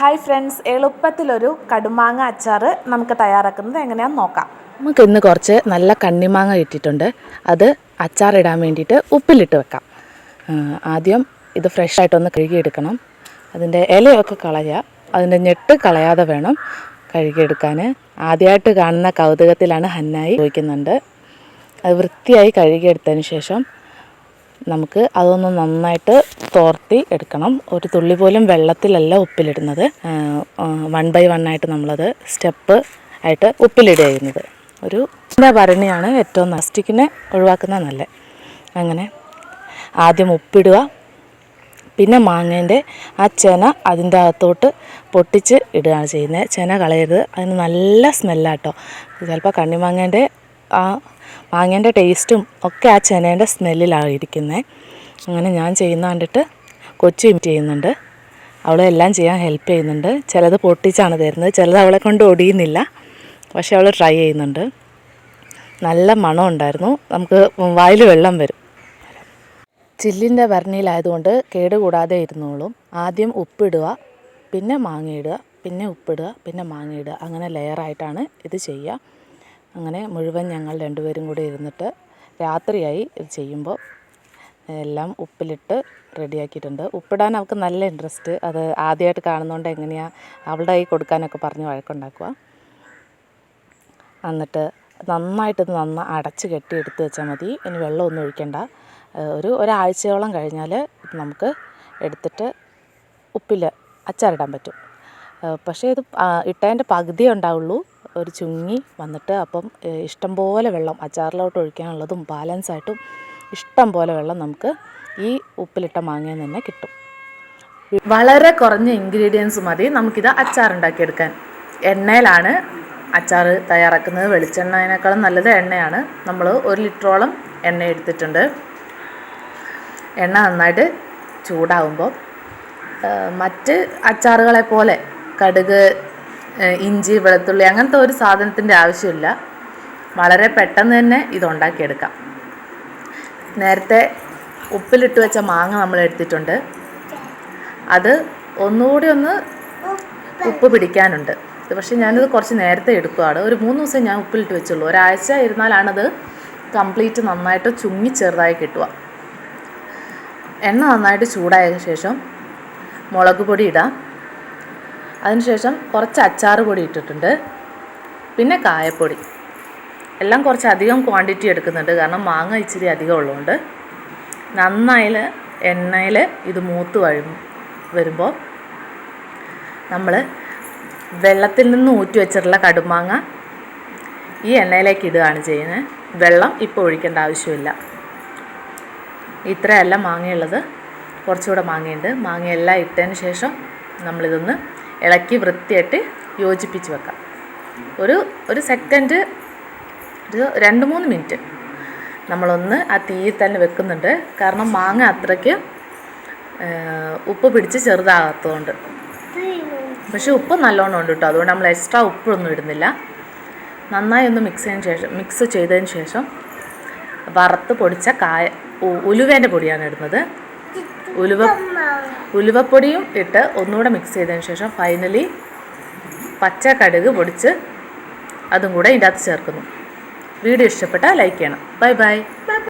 Hi friends എളുപ്പത്തിലൊരു കടുമാങ്ങ അച്ചാർ നമുക്ക് തയ്യാറാക്കുന്നത് എങ്ങനെയാണെന്ന് നോക്കാം. നമുക്ക് ഇന്ന് കുറച്ച് നല്ല കണ്ണിമാങ്ങ കിട്ടിയിട്ടുണ്ട്. അത് അച്ചാറിടാൻ വേണ്ടിയിട്ട് ഉപ്പിലിട്ട് വെക്കാം. ആദ്യം ഇത് ഫ്രഷ് ആയിട്ടൊന്ന് കഴുകിയെടുക്കണം. അതിന്റെ ഇലയൊക്കെ കളയുക. അതിന്റെ ഞെട്ട് കളയാതെ വേണം കഴുകിയെടുക്കാൻ. ആദ്യമായിട്ട് കാണുന്ന കൗതുകത്തിലാണ് ഹന്നായി ചോദിക്കുന്നുണ്ട് അത് വൃത്തിയായി കഴുകിയെടുത്തതിന് ശേഷം നമുക്ക് അതൊന്ന് നന്നായിട്ട് തോർത്തി എടുക്കണം. ഒരു തുള്ളി പോലും വെള്ളത്തിലല്ല ഉപ്പിലിടുന്നത്. വൺ ബൈ വൺ ആയിട്ട് നമ്മളത് സ്റ്റെപ്പ് ആയിട്ട് ഉപ്പിലിടുക ചെയ്യുന്നത് ഒരു ഭരണിയാണ് ഏറ്റവും നസ്റ്റിക്കിനെ ഒഴിവാക്കുന്ന നല്ല. അങ്ങനെ ആദ്യം ഉപ്പിടുക. പിന്നെ മാങ്ങേന്റെ ആ ചെന അതിന്റെ അകത്തോട്ട് പൊട്ടിച്ച് ഇടുകയാണ് ചെയ്യുന്നത്. ചെന കളയരുത്. അതിന് നല്ല സ്മെല്ലാട്ടോ ചിലപ്പോൾ കണ്ണിമാങ്ങേന്റെ ആ മാങ്ങേന്റെ ടേസ്റ്റും ഒക്കെ ആ ചെനേന്റെ സ്മെല്ലിലാണ് ഇരിക്കുന്നത് അങ്ങനെ ഞാൻ ചെയ്യുന്ന കണ്ടിട്ട് കൊച്ചു ഇമിറ്റ് ചെയ്യുന്നുണ്ട്. അവളെ എല്ലാം ചെയ്യാൻ ഹെൽപ്പ് ചെയ്യുന്നുണ്ട്. ചിലത് പൊട്ടിച്ചാണ് തരുന്നത്. ചിലത് അവളെ കൊണ്ട് ഒടിയുന്നില്ല. പക്ഷെ അവൾ ട്രൈ ചെയ്യുന്നുണ്ട്. നല്ല മണം ഉണ്ടായിരുന്നു. നമുക്ക് വായിൽ വെള്ളം വരും. ചില്ലിന്റെ ഭരണിയിലായതുകൊണ്ട് കേടുകൂടാതെ ഇരുന്നോളും. ആദ്യം ഉപ്പിടുക പിന്നെ മാങ്ങയിടുക പിന്നെ ഉപ്പിടുക പിന്നെ മാങ്ങയിടുക. അങ്ങനെ ലെയറായിട്ടാണ് ഇത് ചെയ്യുക. അങ്ങനെ മുഴുവൻ ഞങ്ങൾ രണ്ടുപേരും കൂടി ഇരുന്നിട്ട് രാത്രിയായി ഇത് ചെയ്യുമ്പോൾ എല്ലാം ഉപ്പിലിട്ട് റെഡിയാക്കിയിട്ടുണ്ട്. ഉപ്പിടാൻ അവൾക്ക് നല്ല ഇൻട്രസ്റ്റ് അത് ആദ്യമായിട്ട് കാണുന്നതുകൊണ്ട് എങ്ങനെയാണ് അവളുടെ കൈ കൊടുക്കാനൊക്കെ പറഞ്ഞ് വഴക്കുണ്ടാക്കുക. എന്നിട്ട് നന്നായിട്ട് ഇത് നന്ന അടച്ച് കെട്ടി എടുത്ത് വെച്ചാൽ മതി. ഇനി വെള്ളമൊന്നും ഒഴിക്കണ്ട. ഒരു ഒരാഴ്ചയോളം കഴിഞ്ഞാൽ നമുക്ക് എടുത്തിട്ട് ഉപ്പിൽ അച്ചാറിടാൻ പറ്റും. പക്ഷേ ഇത് ഇട്ടതിന്റെ പകുതിയേ ഉണ്ടാവുള്ളൂ. ഒരു ചുങ്ങി വന്നിട്ട് അപ്പം ഇഷ്ടം പോലെ വെള്ളം അച്ചാറിലോട്ട് ഒഴിക്കാനുള്ളതും ബാലൻസായിട്ടും ഇഷ്ടം പോലെ വെള്ളം നമുക്ക് ഈ ഉപ്പിലിട്ട മാങ്ങയിൽ നിന്ന് കിട്ടും. വളരെ കുറഞ്ഞ ഇൻഗ്രീഡിയൻസ് മതി നമുക്കിത് അച്ചാറുണ്ടാക്കിയെടുക്കാൻ. എണ്ണയിലാണ് അച്ചാർ തയ്യാറാക്കുന്നത്. വെളിച്ചെണ്ണേക്കാളും നല്ലത് എണ്ണയാണ്. നമ്മൾ ഒരു ലിറ്ററോളം എണ്ണ എടുത്തിട്ടുണ്ട്. എണ്ണ നന്നായിട്ട് ചൂടാവുമ്പോൾ മറ്റ് അച്ചാറുകളെ പോലെ കടുക് ഇഞ്ചി വെളുത്തുള്ളി അങ്ങനത്തെ ഒരു സാധനത്തിന്റെ ആവശ്യമില്ല. വളരെ പെട്ടെന്ന് തന്നെ ഇത് ഉണ്ടാക്കിയെടുക്കാം. നേരത്തെ ഉപ്പിലിട്ട് വെച്ച മാങ്ങ നമ്മൾ എടുത്തിട്ടുണ്ട്. അത് ഒന്നുകൂടി ഒന്ന് ഉപ്പ് പിടിക്കാനുണ്ട്. പക്ഷേ ഞാനിത് കുറച്ച് നേരത്തെ എടുക്കുകയാണ് ഒരു മൂന്ന് ദിവസം ഞാൻ ഉപ്പിലിട്ട് വെച്ചുള്ളൂ. ഒരാഴ്ച ഇരുന്നാലാണത് കംപ്ലീറ്റ് നന്നായിട്ട് ചുങ്ങി ചെറുതായി കിട്ടുക. എണ്ണ നന്നായിട്ട് ചൂടായ ശേഷം മുളക് പൊടി ഇടാം. അതിനുശേഷം കുറച്ച് അച്ചാർ പൊടി ഇട്ടിട്ടുണ്ട്. പിന്നെ കായപ്പൊടി. എല്ലാം കുറച്ച് അധികം ക്വാണ്ടിറ്റി എടുക്കുന്നുണ്ട്. കാരണം മാങ്ങ ഇച്ചിരി അധികം ഉള്ളതുകൊണ്ട്. നന്നായി എണ്ണയിൽ ഇത് മൂത്ത് വഴി വരുമ്പോൾ നമ്മൾ വെള്ളത്തിൽ നിന്ന് ഊറ്റി വെച്ചിട്ടുള്ള കടുമാങ്ങ ഈ എണ്ണയിലേക്ക് ഇടുകയാണ് ചെയ്യുന്നത് വെള്ളം ഇപ്പോൾ ഒഴിക്കേണ്ട ആവശ്യമില്ല. ഇത്രയല്ല മാങ്ങയുള്ളത്. കുറച്ചുകൂടെ മാങ്ങയുണ്ട്. മാങ്ങയെല്ലാം ഇട്ടതിന് ശേഷം നമ്മളിതൊന്ന് ഇളക്കി വൃത്തിയായിട്ട് യോജിപ്പിച്ച് വെക്കാം. ഒരു ഒരു സെക്കൻഡ് ഒരു രണ്ട് മൂന്ന് മിനിറ്റ് നമ്മളൊന്ന് ആ തീയിൽ തന്നെ വെക്കുന്നുണ്ട്. കാരണം മാങ്ങ അത്രയ്ക്ക് ഉപ്പ് പിടിച്ച് ചെറുതാകാത്തതുകൊണ്ട്. പക്ഷേ ഉപ്പ് നല്ലോണം ഉണ്ട് കേട്ടോ. അതുകൊണ്ട് നമ്മൾ എക്സ്ട്രാ ഉപ്പൊന്നും ഇടുന്നില്ല. നന്നായി ഒന്ന് മിക്സ് ചെയ്തതിന് ശേഷം മിക്സ് ചെയ്തതിന് ശേഷം വറുത്ത് പൊടിച്ച കായ ഉലുവേന്റെ പൊടിയാണ് ഇടുന്നത്. ഉലുവ ഉലുവപ്പൊടിയും ഇട്ട് ഒന്നുകൂടെ മിക്സ് ചെയ്തതിന് ശേഷം ഫൈനലി പച്ച കടുക് പൊടിച്ച് അതും കൂടെ ഇതിന്റെ അകത്ത് ചേർക്കുന്നു. വീഡിയോ ഇഷ്ടപ്പെട്ടാൽ ലൈക്ക് ചെയ്യണം. Bye bye